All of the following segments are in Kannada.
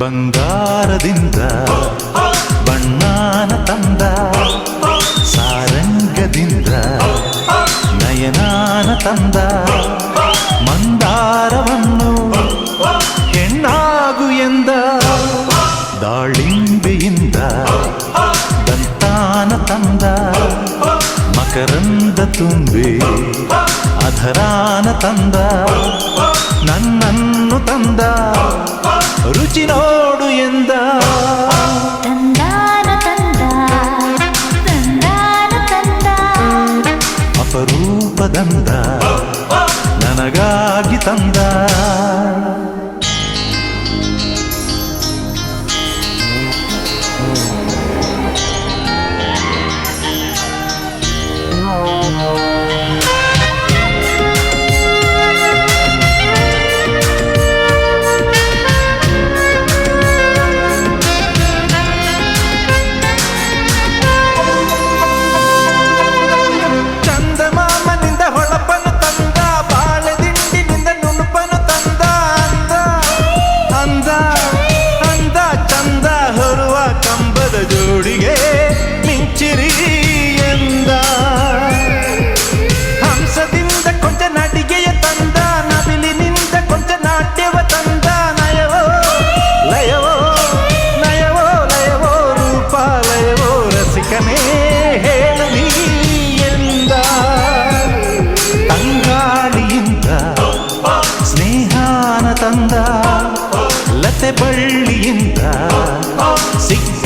ಬಂಗಾರದಿಂದ ಬಣ್ಣಾನ ತಂದ ಸಾರಂಗದಿಂದ ನಯನಾನ ತಂದ ಮಂದಾರವನ್ನು ಹೆಣ್ಣಾಗು ಎಂದ ದಾಳಿಂಬೆಯಿಂದ ದಂತಾನ ತಂದ ಮಕರಂದ ತುಂಬಿ ಅಧರಾನ ತಂದ ನನ್ನನ್ನು ತಂದ ರುಚಿ ನೋಡು ಎಂದ.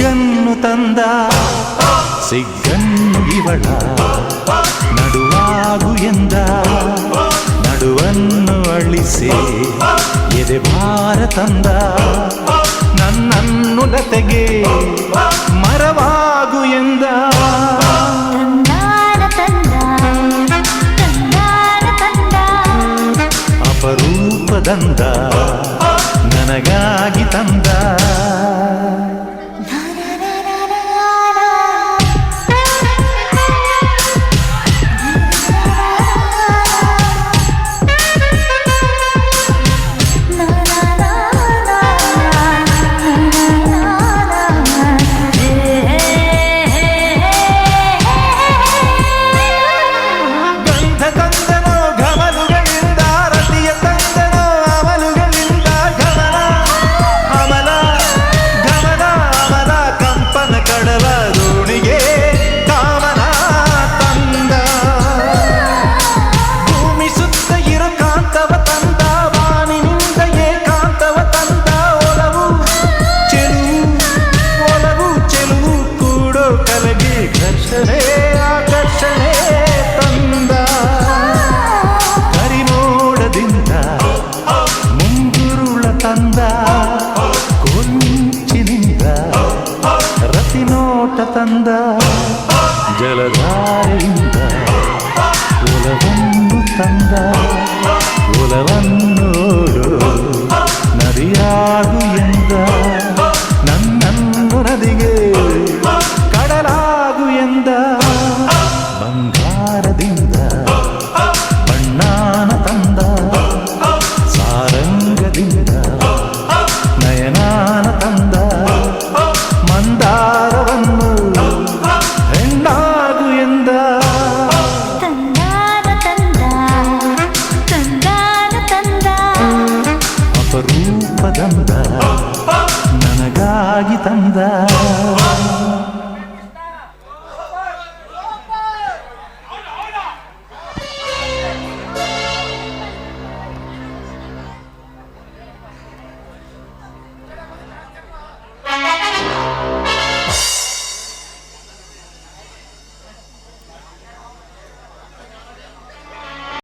ಸಿಗ್ಗನ್ನು ತಂದ. ಸಿಗ್ಗನ್ನು ಇವಳ. ನಡುವಾಗು ಎಂದ. ನಡುವನ್ನು ಅಳಿಸಿ ಎದೆ ಭಾರ ತಂದ. ನನ್ನನ್ನು ನತೆಗೆ ಮರವಾಗು ಎಂದ. ಅಪರೂಪದಂದ. ನನಗಾಗಿ ತಂದ. ಬಂದ ಜಲಧಾರೆಯಿಂದ ಒಲವನ್ನು ತಂದ ಒಲವನ್ನೋಡು ನದಿಯಾದ ಗಂಧ ನನಗಾಗಿ ತಂದ.